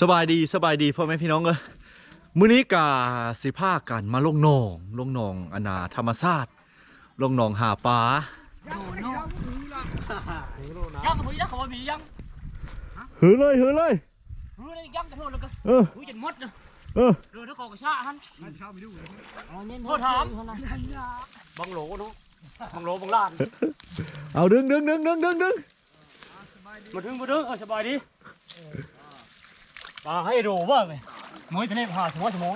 สบายดีสบายดีพ่อแม่พี่น้องเอ้ยมื้อนี้กาสิพากันมาลงหนองลงหนองอนาธรรมชาติลงหนองหาปลายังหุยยังขอบียังหือเลยหือเลยรู้ได้ยังจะโทษแล้วก็เออหุยจะมดเนาะเออเรือถ้าขอกระชาหันโทษถามบังโหลเนาะบังโหลบังลานเอาดึงดึงดึงดึงดึงดึงมาถึงมาถึงเออสบายดี ปลาให้ดูบ้างเลยมวยทะเลผ่าสมองสมอง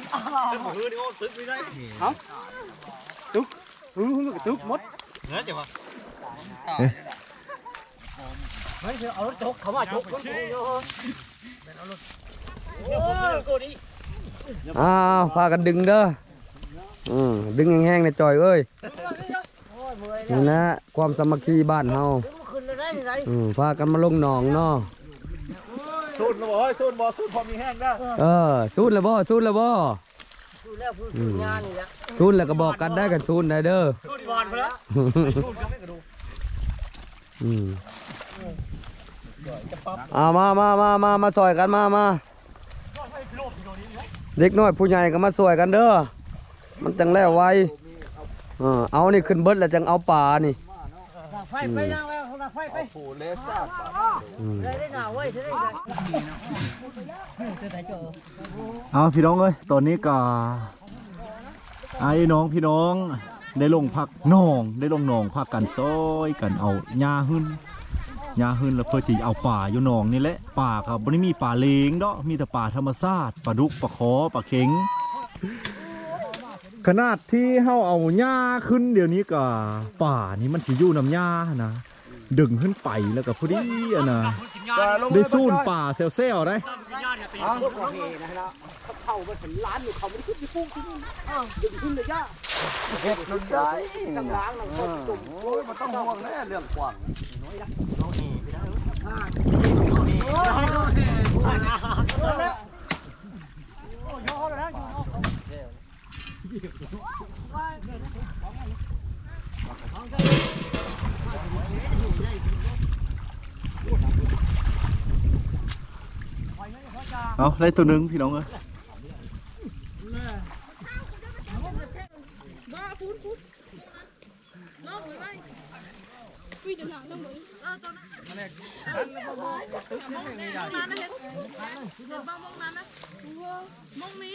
มือนี่โอ้ตึกไม่ได้ฮะตึกเออมันก็ตึกมดเนื้อจังวะไม่ใช่เอารถจกเขามาจกคนเดียวเอ้าวพากันดึงเด้ออืมดึงแห้งๆในจอยเอ้ยนี่นะความสามัคคีบ้านเฮาอืมพากันมาลงหนองเนาะ สูดนะบ่เฮ้ยสูดบ่สูดพอมีแห้งได้เออซูนแล้วบ่ซูนแล้วบ่อืมซูนแล้วก็บอกกันได้กันซูนได้เด้อดูดิบอลไปแล้วอืมเอามามามามามาซอยกันมามาเด็กน้อยผู้ใหญ่ก็มาซอยกันเด้อมันจังแล้วไวเออเอานี่ขึ้นเบิดแล้วจังเอาป่านี่ ไฟไปยังแล้วไฟไปอืมได้ได้หนาเว้ยได้ได้เอาพี่น้องเอ้ยตอนนี้กาไอ้น้องพี่น้องได้ลงพักนอง ได้ลงนองพักกันซอยกันเอาหญ้าหึ้นหญ้าหึ้นแล้วเพื่อที่เอาป่าอยู่นองนี่แหละป่าครับบ่ได้มีป่าเลงเนาะมีแต่ป่าธรรมชาติปลาดุกปลาคอปลาเข็ง ขนาดที่เฮาเอาหญ้าขึ้นเดี๋ยวนี้ก็ป่านี้มันสิอยู่น้ำหญ้านะดึงขึ้นไปแล้วก็พอดีอะนะได้สู้ป่าเซลๆได้อ้าวก็เฮนเข้ามาถึงร้านอยู่เขาไม่ขึ้นไปพุ่งขึ้นดึงขึ้นเลยย่าเฮ็ดจนได้กำล้างเราจุ่มโอ้ยมันต้องห่วงแน่เรื่องกว้างน้อยนะเราเฮไปได้เออ เอาได้ตัวนึงพี่น้องเอ้ยมงมี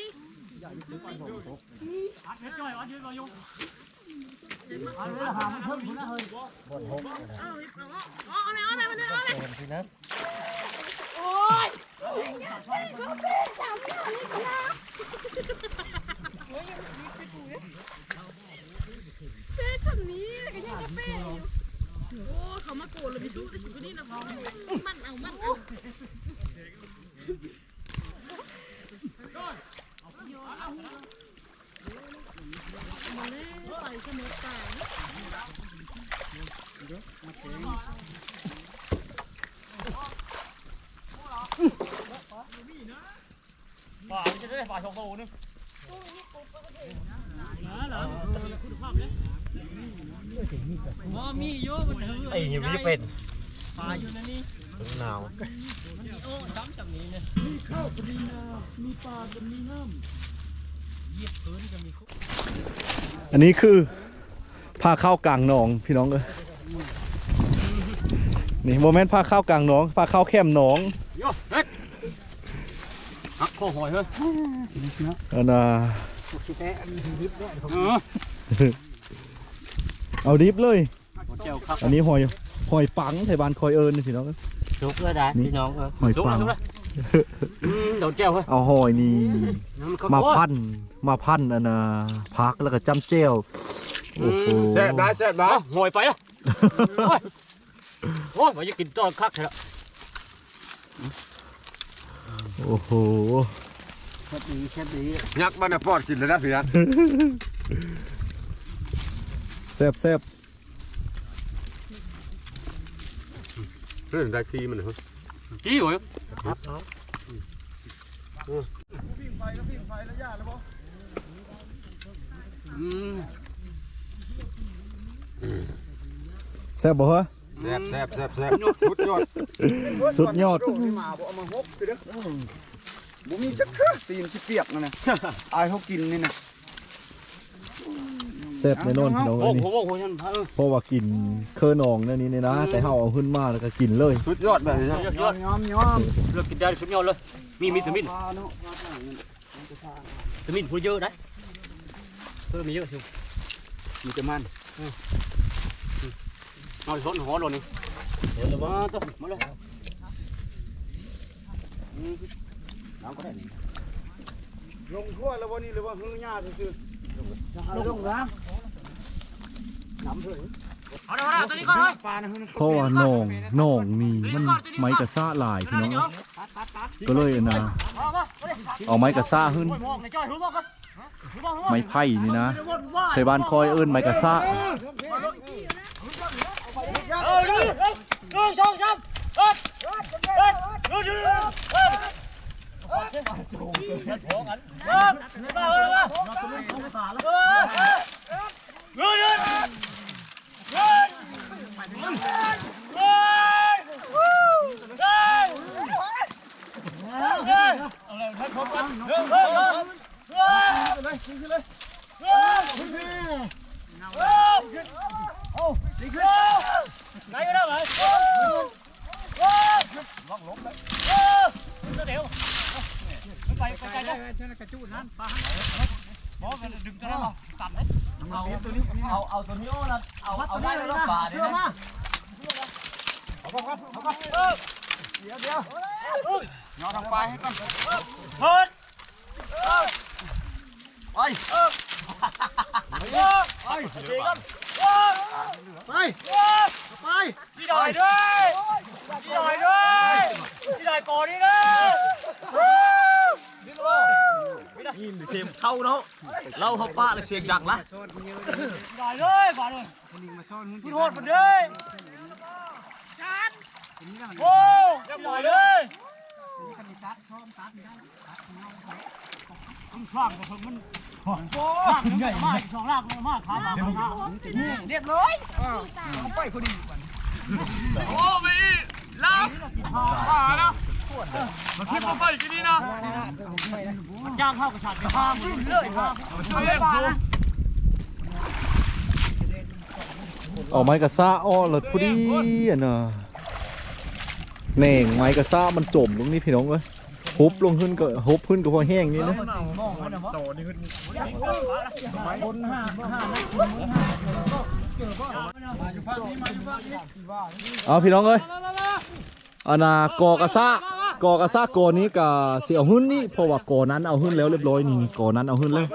เป้ทำนี้ก็ยังจะเป้อยู่โอ้เขามาโกนเลยมีดูดิสุดนี่นะมันเอ นึงหมอมีโยมันถือไอ้หิวจะเป็นปลาอยู่ในนี่หนาวโอ้ช้ำจำนี้เลยมีข้าวก็มีนามีปลาก็มีน้ำเยียบพื้นก็มีอันนี้คือผ้าข้าวกลางหนองพี่น้องเอ้ยนี่โมเมนต์ผ้าข้าวกลางหนองผ้าข้าวแคมหนอง โย่เฮ้ยหักคอหอยเฮ้ยอันน่ะเออเอาดิฟเลยเจ้าครับอันนี้หอยหอยปังไทยบ้านคอยเอิญนี่พี่น้องเอ้ยลุกเลยได้พี่น้องเออหอยลุกปังเลยโดนเจ้าเฮ้ยเอาหอยนี่มาพันมาพันอันน่ะพักแล้วก็จ้ำเจ้วโอ้โหแซ่บได้แซ่บได้หอยไปอะโอ้ยมันจะกินต้นคักเถอะ โอ้โหยักษ์มันน่ะปอดกินเลยนะพี่นัทแซ่บแซ่บเรื่องได้ทีมันเหรอจี้หอยแซ่บบ่ฮะ แซ่บแซ่บแซ่บแซ่บสุดยอดสุดยอดบ่มีจักคือตีนสิเปียกนั่นน่ะอายเขากินนี่น่ะแซ่บแน่นอนพี่น้องโอ้เอ้ยโหนี่โอ้โหฉันเออเพราะว่ากินเคอหนองนั่นนี่นะ แต่เฮาเอาขึ้นมาแล้วก็กินเลย สุดยอดแบบนี้ยอดยอดยอมยอมเลือกกินได้สุดยอดเลย มีมีสมินปลาเนาะสมินพูดเยอะได้เพิ่มมีเยอะสิมีแต่มัน เอาสนหัวโลนึงเดี๋ยวมาต้มมาเลยน้ำก็ได้ลงขั้วแล้วบ่นี่หรือว่าหื้อยาซื่อลงน้ำเอาละเอาละตัวนี้ก่อนเลยๆปลานะหื้อเพราะว่าหนองหนองนี่มันไม้กระซ่าหลายพี่น้องเอ้ยก็เลยนะเอามาเอาไม้กระซ่าขึ้นมองในจ้อยรู้มองกันรู้มองรู้มองไม้ไผ่นี่นะไทยบ้านคอยเอิ้นไม้กระซ่า เออดูดูชมชมเอ็ดเอ็ดดูดูเอ็ดเออมาเลยมเออเออเออเออไหนก็ได้ไหมเดี๋ยวไปไปไกลเลยกระจูดนั้นปลาบอกกันดึงตัวนั้นมาตัดเลยเอาตัวนี้เอาเอาตัวนี้เอาละเอาเอาได้แล้วปลาเดี๋ยวมาเอาก่อนเอาก่อ ไปไปดีกันไปไปพี่ดอยด้วยพี่ดอยด้วยพี่ดอยก่อนนี่นะยินเสียงเข้าเนาะเราเขาปะเลยเสียงดังละพี่ดอยด้วยฝาเลยพี่โทษมันด้วยโอ้พี่ดอยด้วยมันคลั่งกับมัน คลั่งใหญ่มากสองลากมากขาลากมาเรียบร้อยมันขึ้นะมาไฟกันนี่นะจ้างเข้ากระชากกระชามเลื่อยมาช่วยเล่นกูเอาไม้กระซ่าอ้อเลยพอดีอะเนะแหน่งไม้กระซ่ามันจมลงนี่พี่น้องเอ้ย ฮุบลงขึ้นก็ฮุบขึ้นก็พอแห้งนี่นะเอาพี่น้องเอ้ยอันน่ะกอกระซ่ากอกระซ่ากอนี้กับเสียหุ่นนี่เพราะว่ากอนั้นเอาหุ่นแล้วเรียบร้อยนี่กอนั้นเอาหุ่นแล้ว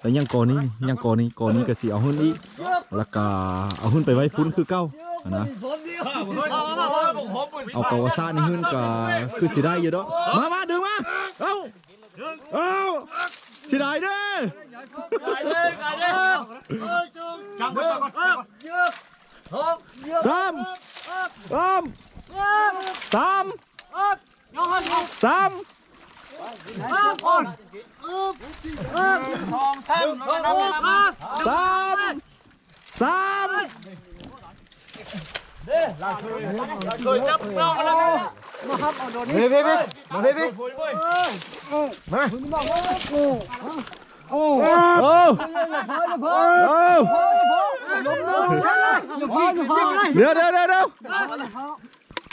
แต่ยังกอนี้นี่ยังกอนี้กอนี้ก็สิเอาหุ่นอีกแล้วก็เอาหุ่นไปไว้พุ่นคือเก้าอะ นะเอาเกาวาซานี่ขึ้นก็คือสิได้อยู่เนาะมามาดึงมาเอ้าเอ้าสิได้เด้อสามสามสามสามทองแซมแล้วก็น้ำน้ำน้ำสามสาม จับเงามาแล้วเฮ้ยเฮ้ยเฮ้ยมาเฮ้ยเฮ้ยโอ้โอ้ลมลมใช่เลยอย่าพออย่าพอเลยเดี๋ยวเดี๋ยวเดี๋ยวเดี๋ยว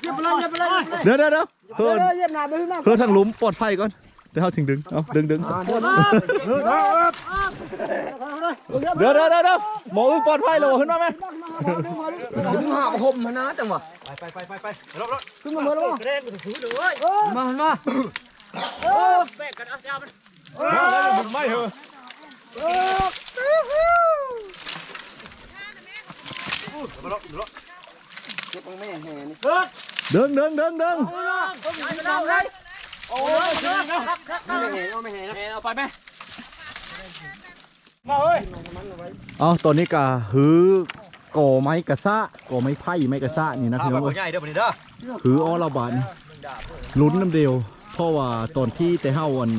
อย่าไปเลยอย่าไปเลยเดี๋ยวเดี๋ยวเดี๋ยวเพิ่นเพิ่นทางหลุมปลอดภัยก่อน เดี๋ยวเขาถึงดึงเอาดึงดึงเดี๋ยวเดี๋ยวเดี๋ยวเดี๋ยวหมออึ้งปลอดภัยเลยขึ้นมาไหมถึงหาห่มนะจังหวะเล่นถือเลยมามาแบกกันเอาเจ้ามันไม่เหรอเก็บของแม่แห่นี่ดึงดึงดึงดึง โอ้ยเชื่อนะไม่แห่เอาไม่แห่นเอาไปไหมมาเฮ้ยเอาตอนนี้ก็หือก่อไม้กระซะก่อไม้ไผ่ไม้กระซะนี่นะพี่น้องเอ้ยใหญ่เด้อวันนี้เด้อหืออ้อระบาดนี่ลุ้นน้ำเดียวเพราะว่าตอนที่แต่เฮาวัน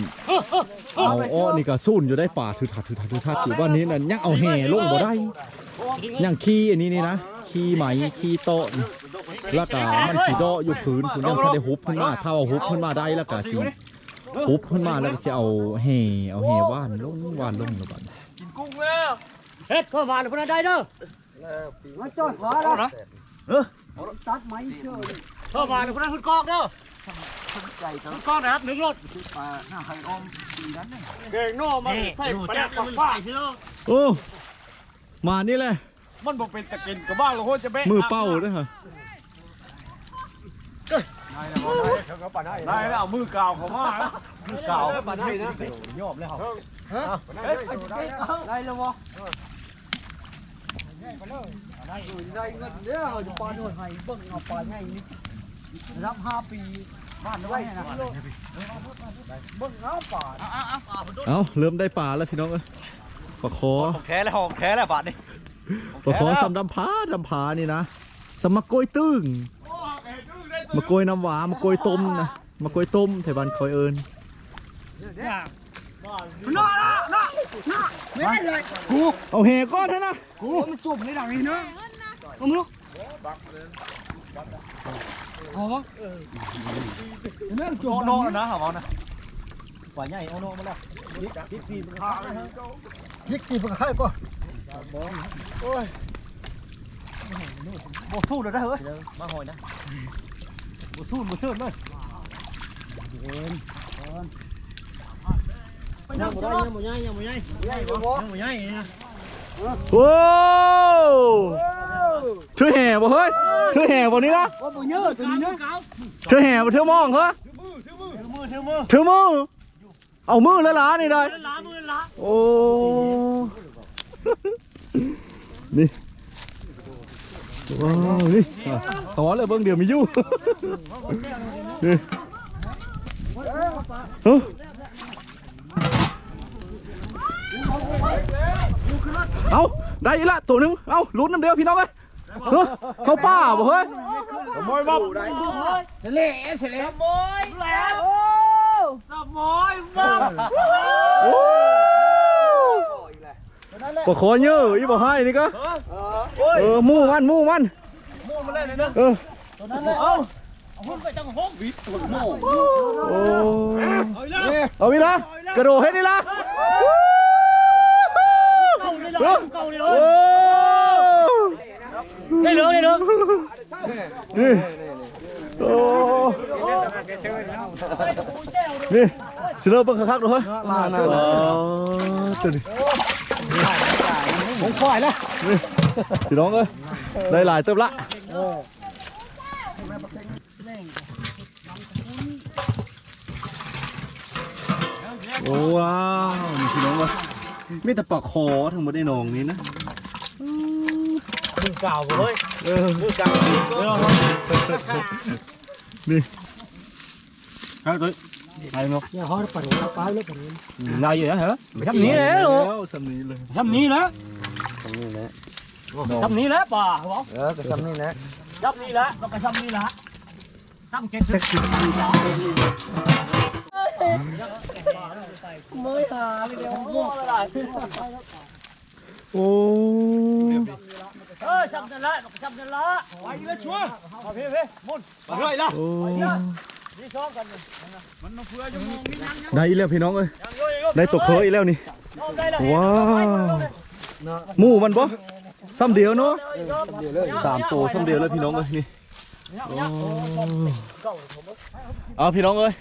เอาอ้อนี่ก็สุ่นอยู่ได้ป่าถือถัดถือถัดถือถัดอยู่บ้านนี้นั่นยังเอาแห่ลงบ่ได้ยังขี้อันนี้นี่นะ ขี้ไหมขี้โตะนี่แล้วก็มันสีโตะอยู่พื้นคุณยังถ้าได้ฮุบขึ้นมาถ้าเอาฮุบขึ้นมาได้แล้วก็สิปุ๊บขึ้นมาแล้วก็สิเอาแห่เอาแห่ว่านลงว่านลงแล้วบัดกินกุ้งแล้วเฮ็ดพ่อมาพุ่นได้เด้อมาจอดขวาแล้วเออตัดไม้เชื่อพ่อมาพุ่นได้หุ่นกอกเด้อหุ่นกอกนะครับหนึ่งรถเก่งโน่มันใส่ปลาแดกกับป้าโอ้มานี่แหละ มันบอกเป็นตะกินกับบ้านเราโคตรจะเบ๊ะมือเป้าด้วยฮะได้แล้วเอามือกาวเขามาแล้วมือกาวปลาได้นะยอบแล้วฮะเฮ้ยได้แล้วบ่ได้เงินเด้อจะปลาโดนให้เบิ่งเอาปลาใหญ่นี่รับ5ปีบ้านไว้นะเบิ่งเอาปลาเอาเริ่มได้ปลาแล้วพี่น้องเอ้ยปลาคอแค่แล้วหอมแค่แล้วบาทนี่ ปลาคอสำดำผาดำผานี่นะสมะโกยตึงมะโกยน้ำหวานมะโกยต้มนะมะโกยต้มไทยบ้านคอยเอิญน่าน่าน่าน่าไม่ได้เลยเอาแห่ก้อนเถอะนะกูมันจุ่มในดังนี้เนาะเอามือโอ้โหเรื่องจุ่มโน่โน่นะหอมนะปลาใหญ่โอโน่มาแล้วยิกตีมันให้ป่ะโบสู้เลยได้เฮ้ยมาหอยนะบุสู้บุสู้เลยยังบ่ได้ยังบ่ใหญ่ยังบ่ใหญ่ใหญ่บ่ยังบ่ใหญ่นะโอ้ช่วยแห่บ่เฮ้ยช่วยแห่บ่นี่นะว่า บ่เยอะตัวนี้เนาะช่วยแห่บ่เธอมองเหรอมือถือมือถือมือเอามือแล้วล้านี่ได้ล้ามือล้าโอ้ นี่ว้าวนี่อ่อเลยเบิ้งเดี๋ยวมีอยู่นี่เอ้าเอาได้อีกละตัวหนึงเอาลุ้นน้ำเดียวพี่น้องเอ้ยเฮ้ยเขาป่าบ่เฮ้ยขโมยบ้าเสล่เสล่ขโมยแล้วขโมยบ้าโอ้บ่ ขอเยอะอีบ่ให้นี่ก็เออหมู่มันหมู่มันม่วงมาเลยเนอะเออเอาหุ้นไปจังหุ้นวิทย์ตัวโม่โอ้เอาอีละกระโดดให้นี่ละเก่าเลยเก่าเลยโอ้ได้เลยได้เลยนี่โอ้นี่สิเริ่มเบิ่งคักๆดูเฮ้ยอ๋อตัวนี้ ผมควายแล้วนี่พี่น้องเอ้ยได้หลายเติบละโอ้ว้าวนี่พี่น้องเอ้ยมีแต่ปลาคอทั้งหมดในหนองนี้นะมือเก่าเว้ยเออมือเก่านี่เนี่ยเขาปั่นเราไปแล้ว ปั่นนายอยู่นะเหรอทำนี้แล้วแล้วสำนี้เลยทำนี้แล้วตรงนี้แหละทำนี้แล้วป่าบอกเออก็ทำนี่แหละทำนี้แล้วเราไปทำนี้แล้วทำเก่งสุดมือหาเลยเดียวม่วงอะไรโอ้เออทำกันละทำกันละไปแล้วชัวร์เอาพี่พี่มุนมาด้วยละ โอ้ นี่ชอบกันมันมาเพื่อจะมองนี่ยังได้อีกแล้วพี่น้องเอ้ยยังโยยังได้ตกเคยอีกแล้วนี่ได้แล้วว้าวหมูมันบ่ซ้ำเดียวเนาะสามตัวซ้ำเดียวเลยพี่น้องเอ้ยนี่โอ้เอาพี่น้องเอ้ย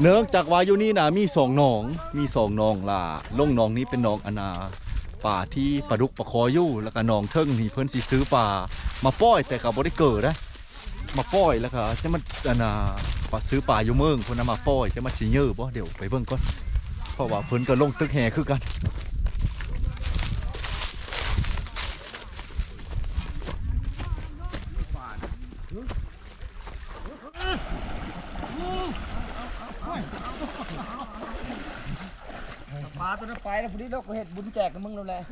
เนื่องจากว่าอยู่นี่นะมีสองหนอง มีสองหนองล่ะลงหนองนี้เป็นหนองอนาป่าที่ปลาดุกปลาคออยู่แล้วก็หนองเทิงนี่เพิ่นสิซื้อปลามาป้อยแต่ก็บ่ได้เกิดนะมาป้อยแล้วก็จะมาอนา ปลาซื้อปลาอยู่เมืองเพิ่นเอามาป้อยจะมาสิเยอะบ่เดี๋ยวไปเบิ่งก่อนเพราะว่าเพิ่นก็ลงตึกแห่คือกันปลาตัวนั้นไปแล้วพอดีเราก็เห็ดบุญแจกกับมึงแล้วแหละ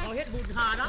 เขาเฮ็ดบุญหานะ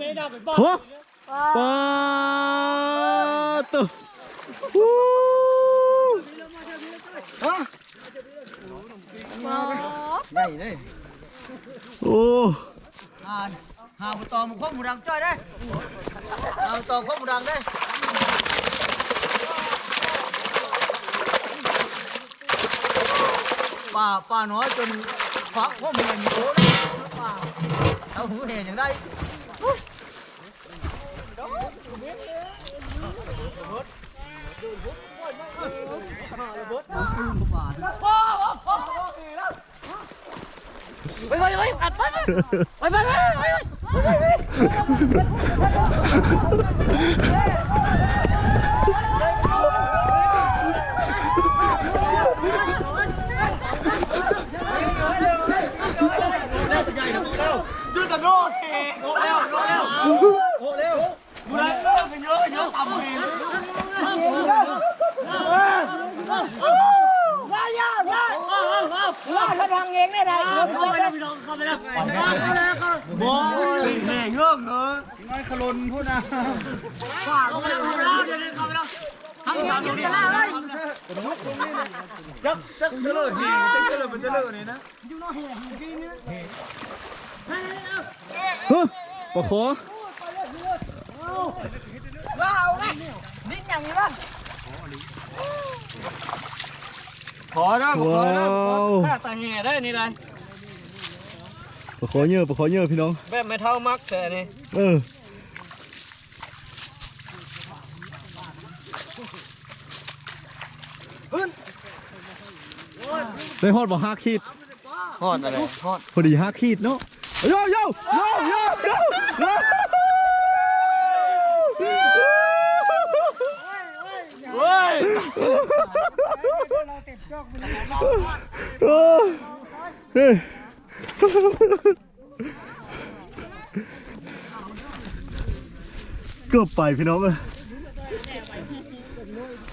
ม่ได้ไปป่าโอ้ปาตุฮู้โอ้ หาบุตอมข้อมูดังจ้อยได้เอาตอข้อมูดังได้ป่าป่าน้อยจนฟักข้อมูลมีโตนะป่าเอาหูเห็นอย่างได้ไปไปไปอัดไปไปไปไปไป ดื้อกันโน่เองโน่แล้วโน่แล้วโน่แล้วกูได้เลิกกันเยอะเยอะต่ำเองว่าเขาทางเองได้ไรเข้าไปแล้วพี่น้องเข้าไปแล้วเข้าไปแล้วเข้า บอแม่เงือกเนอะเข้าไปแล้วเข้าไปแล้วเดียวเข้าไปแล้วทางเงกินกันแล้เลยจักจักเจริญเจักเจริญมันเจริญนี่นะเฮ้ยปะขอว้าวไหมนิดอย่างนี้บ้างขอนะขอว้านะวถ้าตาแห่ได้นี่ไรปะขอเยอะปะขอเยอะพี่น้องแบบไม่เท่ามักแต่นี่เออ ได้ฮอดบ่ห้าขีดฮอดอะไรฮอดพอดีห้าขีดเนาะโยโยโยโยโยโยโอ้ยเฮ้ยเกือบไปพี่น้องเลย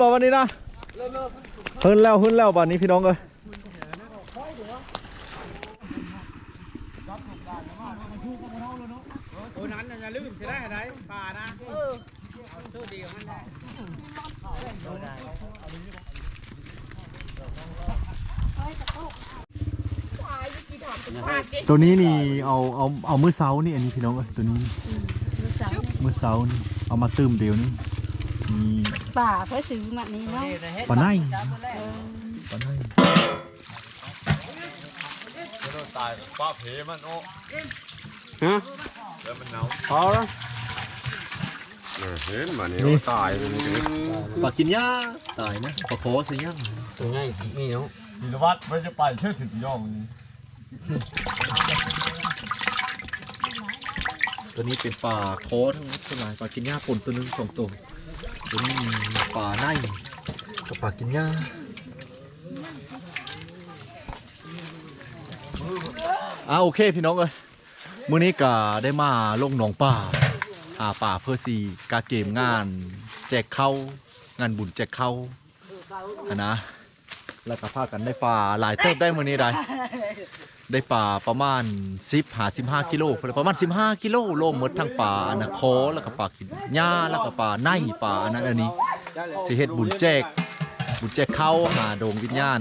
บอกวันนี้นะขึ้นแล้วขึ้นแล้ววันนี้พี่น้องเลยโอ้นั้นอย่าลืมใช่ได้ไหมป่านะเออสู้ดีกับมันได้ ตัวนี้นี่เอาเอาเอามือเสานี่อันนี้พี่น้องเอ้ยตัวนี้มือเสานี่เอามาตื้มเดียวนี่นี่ป่าเพื่อซื้อมานี่เนาะปลาไนปลาไนตายป้าเพมันโอ้ฮะแล้วมันหนาวพอแล้ว เห็นมันนี่ตายเลยนี่ปลากินหญ้าตายนะปลาโคสิยังตัวง่ายนี่เนาะธีรวัตรมันจะไปเชื่อถึงย่องตัวนี้เป็นปลาโคทั้งหมดทั้งหลายปลากินหญ้าปนตัวหนึงสองตัวตัวนี้มีปลาไนกับปลากินหญ้าอ่าโอเคพี่น้องเอ้ยมื้อนี้ก็ได้มาลงหนองป่า หาป่าเพื่อสีกาเกมงาน แจกเข้างานบุญแจกเข้าอะนะแล้วก็พากันได้ปลาหลายเติบได้มื้อนี้ได้ได้ปลาประมาณ10หา15กิโลประมาณ 15กิโลโลหมดทั้งปลาอันนะคอแล้วก็ปลากินหญ้าแล้วก็ปลาในปลาอันนั้นอันนี้สิเฮ็ดบุญแจก บุญแจกเข้าหาดวงวิญญาณ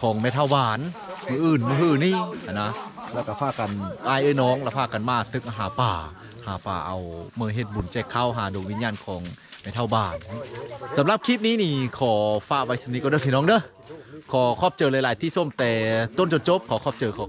ของแม่ทาหวานมืออื่นมือหือนี่อะนะแล้วก็พากันอายเอ้ยน้องแล้วพากันมาตึกหาป่า หาป่าเอาเมื่อเฮ็ดบุญแจกข้าวหาดวงวิญญาณของแม่เท่าบ้านสำหรับคลิปนี้นี่ขอฝากไว้สำนี้ก็เด้อพี่น้องเด้อขอขอบเจอหลายๆที่ส้มแต่ต้นจนจบขอขอบเจอขอ